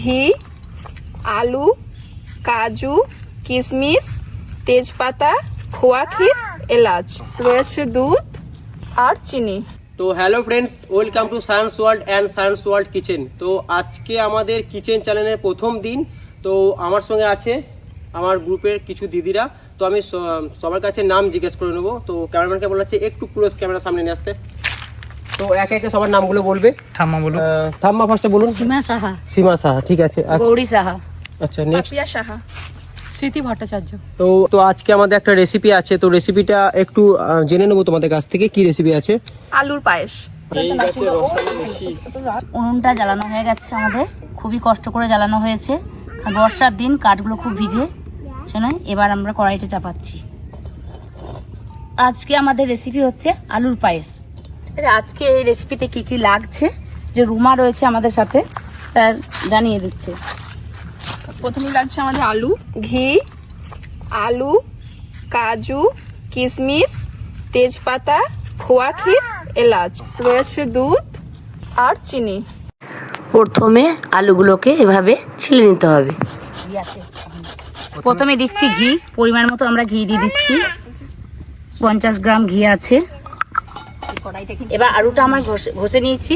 ঘি, আলু, কাজু কিশমিশ তেজপাতা, খোয়া ক্ষীর, এলাচ। রয়েছে দুধ আর চিনি। তো hello friends, welcome to science world and science world kitchen. তো আজকে আমাদের কিচেন চ্যানেলের প্রথম দিন। তো আমার সঙ্গে আছে আমার গ্রুপের কিছু দিদিরা। তো আমি সবার কাছে নাম জিজ্ঞেস করে নেব। তো ক্যামেরাম্যানকে বলাচ্ছে একটু ক্লোজ ক্যামেরা সামনে নিয়ে আসতে। তো একে একে সবার নামগুলো বলবে। ঠাম্মা বলুন থাম্মা ফার্স্টে বলুন। সীমা সাহা। সীমা সাহা ঠিক আছে। আচ্ছা- গৌরী সাহা। আচ্ছা নেক্সট পাপিয়া সাহা। স্মৃতি ভট্টাচার্য। তো তো আজকে আমাদের একটা রেসিপি আছে। তো রেসিপিটা একটু জেনে নেব তোমাদের কাছ থেকে কি রেসিপি আছে। আলুর পায়েস। উনুনটা জ্বালানো হয়ে গেছে আমাদের। খুবই কষ্ট করে জ্বালানো হয়েছে। আর বর্ষার দিন কাঠগুলো খুব ভিজে। শোনো এবার আমরা কড়াইটা চাপাচ্ছি। আজকে আমাদের রেসিপি হচ্ছে আলুর পায়েস। আজকে এই রেসিপিতে কি কি লাগছে? যে রুমা রয়েছে আমাদের সাথে তার জানিয়ে দিচ্ছে। প্রথমে লাগছে আমাদের আলু ঘি আলু কাজু কিশমিশ তেজপাতা খোয়া ক্ষীর এলাচ। রয়েছে দুধ আর চিনি। প্রথমে আলুগুলোকে এভাবে ছিলে নিতে হবে। প্রথমে দিচ্ছি ঘি পরিমাণ মতো আমরা ঘি দিয়ে দিচ্ছি। পঞ্চাশ গ্রাম ঘি আছে। এবার আলুটা আমার ঘষে নিয়েছি।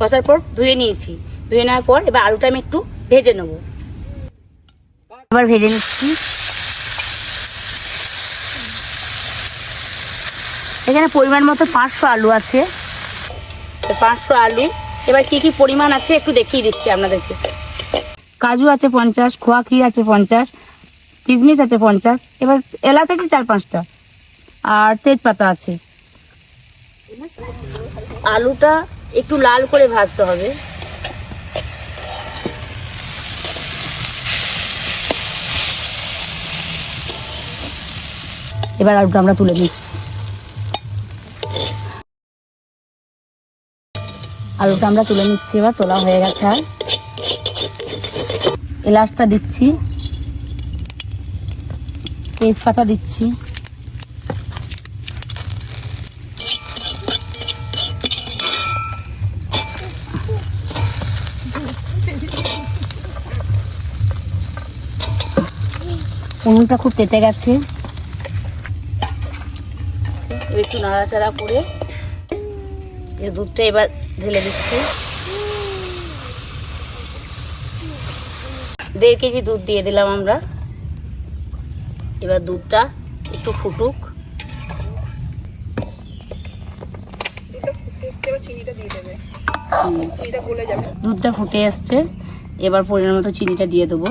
ঘষার পর ধুয়ে নিয়েছি। ধুয়ে নেওয়ার পর এবার আলুটা আমি একটু ভেজে নেব। এবার ভেজে নিচ্ছি। এখানে পরিমাণ মতো পাঁচশো আলু আছে। পাঁচশো আলু। এবার কি কি পরিমাণ আছে একটু দেখিয়ে দিচ্ছি আপনাদেরকে। কাজু আছে পঞ্চাশ খোয়া ক্ষীর আছে পঞ্চাশ, কিশমিশ আছে পঞ্চাশ, এবার এলাচ আছে চার পাঁচটা, আর তেজপাতা আছে। আলুটা একটু লাল করে ভাজতে হবে। এবার আলুটা আমরা তুলে নিচ্ছি আলুটা আমরা তুলে নিচ্ছি, এবার তোলা হয়ে গেছে আর। এলাচটা দিচ্ছি। তেজপাতা দিচ্ছি। উনুনটা খুব তেতে গেছে। একটু নাড়াচাড়া করে এই দুধটা এবার ঢেলে দিচ্ছি। দেড় কেজি দুধ দিয়ে দিলাম আমরা। এবার দুধটা একটু ফুটুক। দুধটা ফুটে আসছে। এবার পরিমাণ মতো চিনিটা দিয়ে দেবো।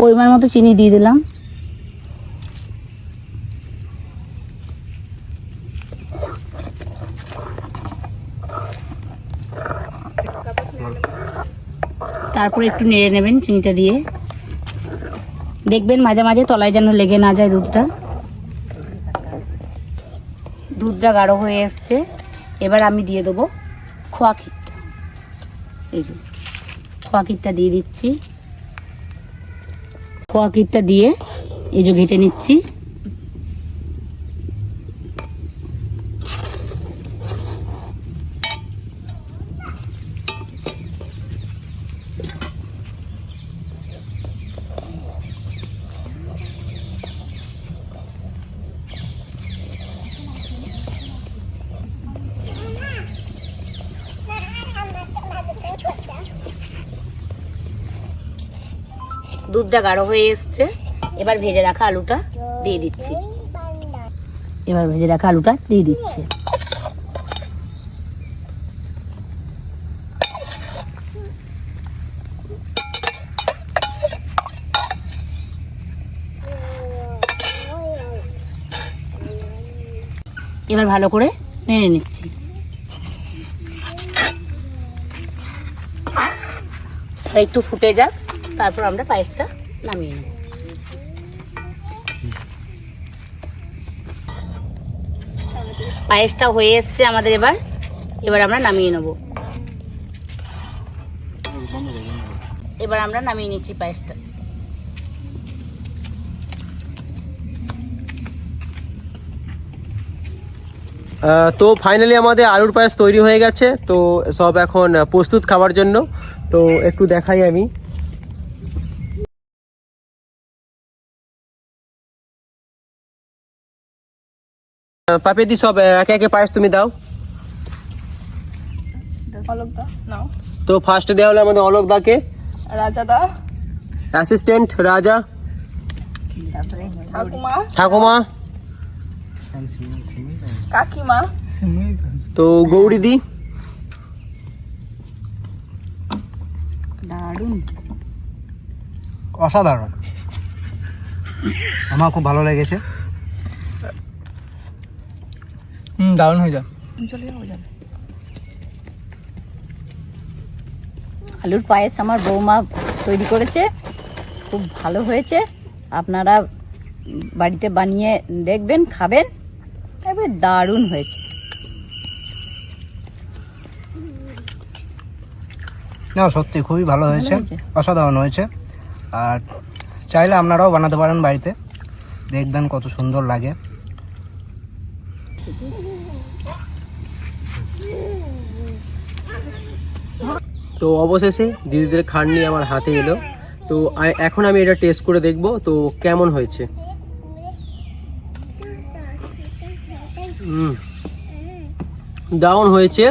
পরিমাণ মতো চিনি দিয়ে দিলাম। তারপর একটু নেড়ে নেবেন চিনিটা দিয়ে। দেখবেন মাঝে মাঝে তলায় যেন লেগে না যায় দুধটা। দুধটা গাঢ় হয়ে এসছে। এবার আমি দিয়ে দেবো খোয়া ক্ষীরটা। এই যে, খোয়া ক্ষীরটা দিয়ে দিচ্ছি। খোয়া কিটটা দিয়ে এই যে ঘেটে নিচ্ছি। দুধটা গাঢ় হয়ে এসছে। এবার ভেজে রাখা আলুটা দিয়ে দিচ্ছি। এবার ভেজে রাখা আলুটা দিয়ে দিচ্ছি। এবার ভালো করে নেড়ে নিচ্ছি। একটু ফুটে যাক। তারপর আমরা পায়েসটা নামিয়ে নেব। পায়েসটা হয়ে এসছে আমাদের এবার। এবার আমরা নামিয়ে নেব। এবার আমরা নামিয়ে নিচ্ছি পায়েসটা। তো ফাইনালি আমাদের আলুর পায়েস তৈরি হয়ে গেছে। তো সব এখন প্রস্তুত খাওয়ার জন্য। তো একটু দেখাই আমি। পাপিদি সব একে একে পায়েস তুমি দাও। অলোক দা নাও। তো ফার্স্টে দেওয়া হলো আমাদের অলোক দাকে। রাজা দা। অ্যাসিস্ট্যান্ট রাজা। ঠাকুমা। কাকিমা। তো গৌরীদি দারুণ। অসাধারণ। আমার খুব ভালো লেগেছে। হুম দারুণ হয়ে যায় আলুর পায়েস আমার বৌমা তৈরি করেছে খুব ভালো হয়েছে। আপনারা বাড়িতে বানিয়ে দেখবেন খাবেন এবার দারুণ হয়েছে। না সত্যি খুবই ভালো হয়েছে? অসাধারণ হয়েছে। আর চাইলে আপনারাও বানাতে পারেন বাড়িতে। দেখবেন কত সুন্দর লাগে। তো অবশেষে দিদিদের খান নিয়ে আমার হাতে এলো। তো এখন আমি এটা টেস্ট করে দেখব, তো কেমন হয়েছে? দারুণ হয়েছে।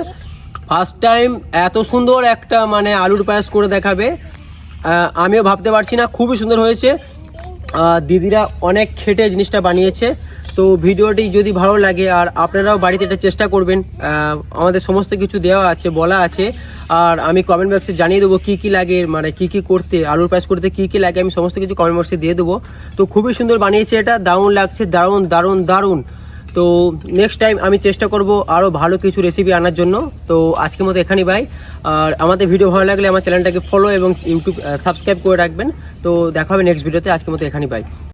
ফার্স্ট টাইম এত সুন্দর একটা মানে আলুর পায়েস করে দেখাবে। আমিও ভাবতে পারছি না, খুবই সুন্দর হয়েছে। দিদিরা অনেক খেটে জিনিসটা বানিয়েছে। তো ভিডিওটি যদি ভালো লাগে আর আপনারাও বাড়িতে এটা চেষ্টা করবেন আমাদের সমস্ত কিছু দেওয়া আছে, বলা আছে, আর আমি কমেন্ট বক্সে জানিয়ে দেবো কী কী লাগে মানে কী কী করতে, আলুর পায়েস করতে কী কী লাগে, আমি সমস্ত কিছু কমেন্ট বক্সে দিয়ে দেবো। তো খুবই সুন্দর বানিয়েছে এটা, দারুণ লাগছে, দারুণ দারুণ দারুণ। তো নেক্সট টাইম আমি চেষ্টা করব আরও ভালো কিছু রেসিপি আনার জন্য। তো আজকের মতো এখানেই বাই আর আমাদের ভিডিও ভালো লাগলে আমার চ্যানেলটাকে ফলো এবং ইউটিউব সাবস্ক্রাইব করে রাখবেন। তো দেখা হবে নেক্সট ভিডিওতে আজকের মতো এখানেই বাই